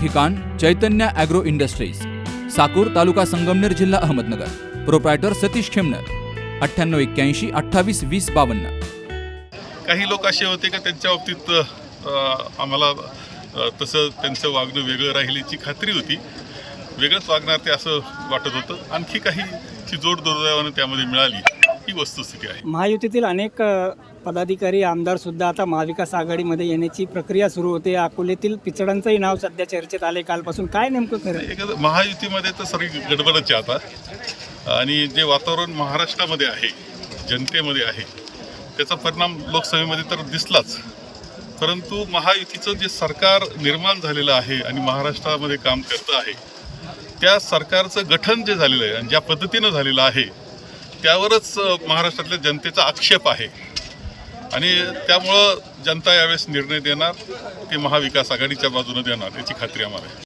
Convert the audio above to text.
ठिकाण Chaitanya agro industries Sakur तालुका संगमनेर जिल्हा Ahmednagar. Proprietor Satish Khemnar अठ्ठ्याण्णव एक्क्याऐंशी अठ्ठावीस वीस बावन्न. काही लोक असे होते का त्यांच्या बाबतीत आम्हाला तसं त्यांचं वागणं वेगळं राहिल्याची खात्री होती. वेगळंच वागणार ते असं वाटत होतं. आणखी काही ची जोड दुर्दैवानं त्यामध्ये मिळाली. ही वस्तुस्थिती आहे. महायुतीतील अनेक पदाधिकारी आमदार सुद्धा आता महाविकास आघाडीमध्ये येण्याची प्रक्रिया सुरू होते. अकोल्यातील पिचडांचंही नाव सध्या चर्चेत आले कालपासून. काय नेमकं खरं? एक महायुतीमध्ये तर सगळी गडबडच आहे आता. आणि जे वातावरण महाराष्ट्रामध्ये आहे जनतेमध्ये आहे त्याचा परिणाम लोकसभेमध्ये तर दिसलाच. परंतु महायुतीचं जे सरकार निर्माण झालेलं आहे आणि महाराष्ट्रामध्ये काम करतं आहे त्या सरकारचं गठन जे झालेलं आहे आणि ज्या पद्धतीनं झालेलं आहे त्यावरच महाराष्ट्रातल्या जनतेचा आक्षेप आहे. आणि त्यामुळं जनता यावेळेस निर्णय देणार ते महाविकास आघाडीच्या बाजूने देणार याची खात्री आम्हाला आहे.